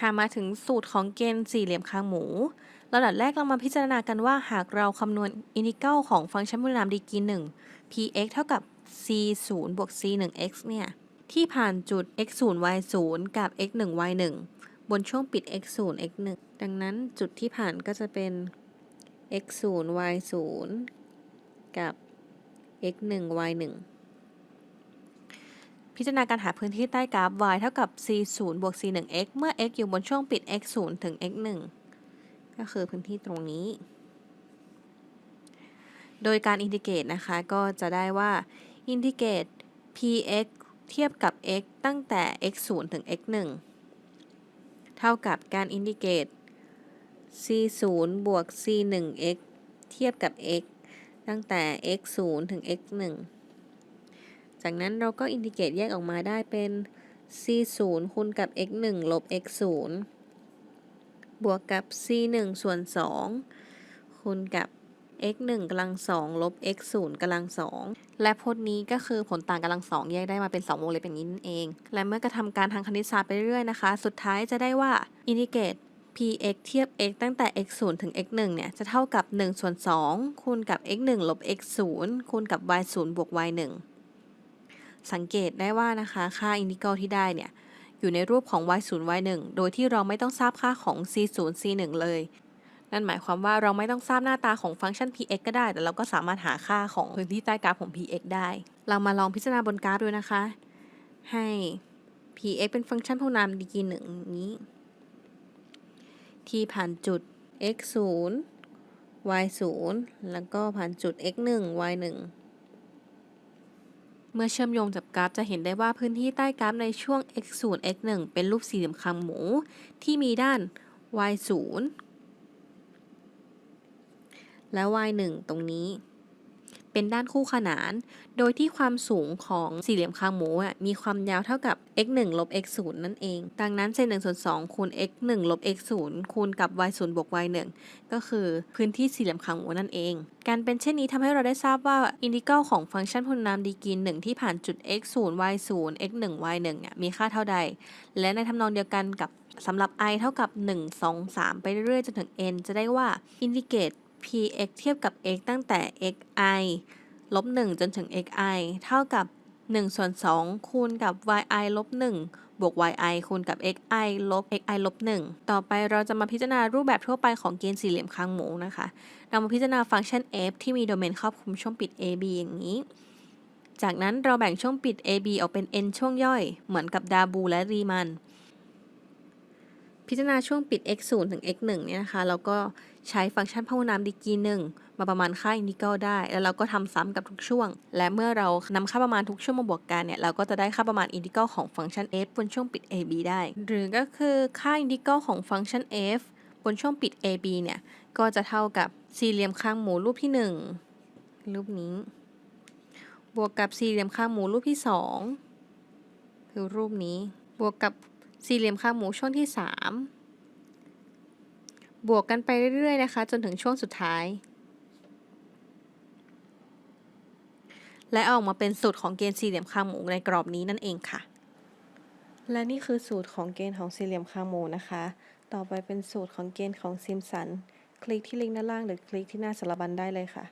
ค่ะมาถึงสูตรของเกณฑ์สี่เหลี่ยมคางหมูระดับแรกเรามาพิจารณากันว่าหากเราคำนวณอินทิกรัลของฟังก์ชันมูลนามดีกรี1 px เท่ากับ c 0บวก c 1 x เนี่ย ที่ผ่านจุด x 0 y 0กับ x 1 y 1บนช่วงปิด x 0 x 1ดังนั้นจุดที่ผ่านก็จะเป็น x 0 y 0กับ x 1 y 1 พิจารณาการหาพื้นที่ใต้กราฟ y เท่ากับ c 0บวก c 1 x เมื่อ x อยู่บนช่วงปิด x 0ถึง x 1ก็คือพื้นที่ตรงนี้ โดยการอินทิเกรตนะคะก็จะได้ว่าอินทิเกรต px เทียบกับ x ตั้งแต่ x 0ถึง x 1เท่ากับการอินทิเกรต c 0บวก c 1 x เทียบกับ x ตั้งแต่ x 0ถึง x 1 จากนั้นเราก็อินทิเกรตแยกออกมาได้เป็น c 0คูณกับ x 1ลบ x 0บวกกับ c 1ส่วน2คูณกับ x 1กำลัง2ลบ x 0กำลัง2และพจน์นี้ก็คือผลต่างกำลัง2แยกได้มาเป็น 2 วงเล็บอย่างนี้นั่นเอง และเมื่อกระทำการทางคณิตศาสตร์ไปเรื่อยนะคะ สุดท้ายจะได้ว่าอินทิเกรต px เทียบ x ตั้งแต่ x 0ถึง x 1เนี่ย จะเท่ากับ1ส่วน2คูณกับ x 1ลบ x 0คูณกับ y 0บวก y 1 สังเกตได้ว่านะคะค่าอินทิกรัลที่ได้เนี่ยอยู่ในรูปของ y 0 y 1 โดยที่เราไม่ต้องทราบค่าของ c 0 c 1 เลย นั่นหมายความว่าเราไม่ต้องทราบหน้าตาของฟังก์ชัน px ก็ได้ แต่เราก็สามารถหาค่าของพื้นที่ใต้กราฟของ px ได้ เรามาลองพิจารณาบนกราฟดูนะคะ ให้ px เป็นฟังก์ชันพหุนามดีกรีหนึ่งนี้ ที่ผ่านจุด x 0 y 0แล้วก็ผ่านจุด x 1 y 1 เมื่อเชื่อมโยงกับกราฟจะเห็นได้ว่าพื้นที่ใต้กราฟในช่วง x 0 x 1เป็นรูปสี่เหลี่ยมคางหมู ที่มีด้าน y 0และ y 1ตรงนี้ เป็นด้านคู่ขนาน โดยที่ความสูงของสี่เหลี่ยมคางหมูอะมีความยาวเท่ากับ x 1ลบ x 0นั่นเอง ดังนั้นเศษ1ส่วน2คูณ x 1ลบ x 0คูณกับ y 0บวก y 1ก็คือพื้นที่สี่เหลี่ยมคางหมูนั่นเอง การเป็นเช่นนี้ทำให้เราได้ทราบว่าอินทิกรัลของฟังก์ชันพลนามดีกรี1ที่ผ่านจุด x 0 y 0 x 1 y 1เนี่ยมีค่าเท่าใด และในทำนองเดียวกันกับสำหรับ i เท่ากับ 1 2 3 ไปเรื่อยๆ จนถึง n จะได้ว่าอินทิเกรต px เทียบกับ x ตั้งแต่ xi ลบ 1 จนถึง xi เท่ากับ 1 ส่วน 2 คูณกับ yi ลบ 1 บวก yi คูณกับ xi ลบ xi ลบ 1 ต่อไปเราจะมาพิจารณารูปแบบทั่วไปของเกณฑ์สี่เหลี่ยมคางหมูนะคะเรามาพิจารณาฟังก์ชัน f ที่มีโดเมนครอบคลุมช่วงปิด ab อย่างนี้ จากนั้นเราแบ่งช่วงปิด ab ออกเป็น n ช่วงย่อย เหมือนกับดาบูและรีมัน พิจารณาช่วงปิด x 0ถึง x 1เนี่ยนะคะเราก็ใช้ฟังก์ชันพหุนามดีกรีหนึ่งมาประมาณค่าอินทิกรัลได้ แล้วเราก็ทำซ้ำกับทุกช่วง และเมื่อเรานำค่าประมาณทุกช่วงมาบวกกันเนี่ย เราก็จะได้ค่าประมาณอินทิกรัลของฟังก์ชัน f บนช่วงปิด ab ได้ หรือก็คือค่าอินทิกรัลของฟังก์ชัน f บนช่วงปิด ab เนี่ย ก็จะเท่ากับสี่เหลี่ยมข้างหมูรูปที่ 1 รูปนี้ บวกกับสี่เหลี่ยมข้างหมูรูปที่ 2 คือรูปนี้ บวกกับ สี่เหลี่ยมข้างหมูช่วงที่ 3 บวกกันไปเรื่อยๆนะคะ จนถึงช่วงสุดท้าย และออกมาเป็นสูตรของเกณฑ์สี่เหลี่ยมคางหมูในกรอบนี้นั่นเองค่ะ และนี่คือสูตรของเกณฑ์ของสี่เหลี่ยมคางหมูนะคะ ต่อไปเป็นสูตรของเกณฑ์ของซิมสัน คลิกที่ลิงก์ด้านล่างหรือคลิกที่หน้าสารบัญได้เลยค่ะ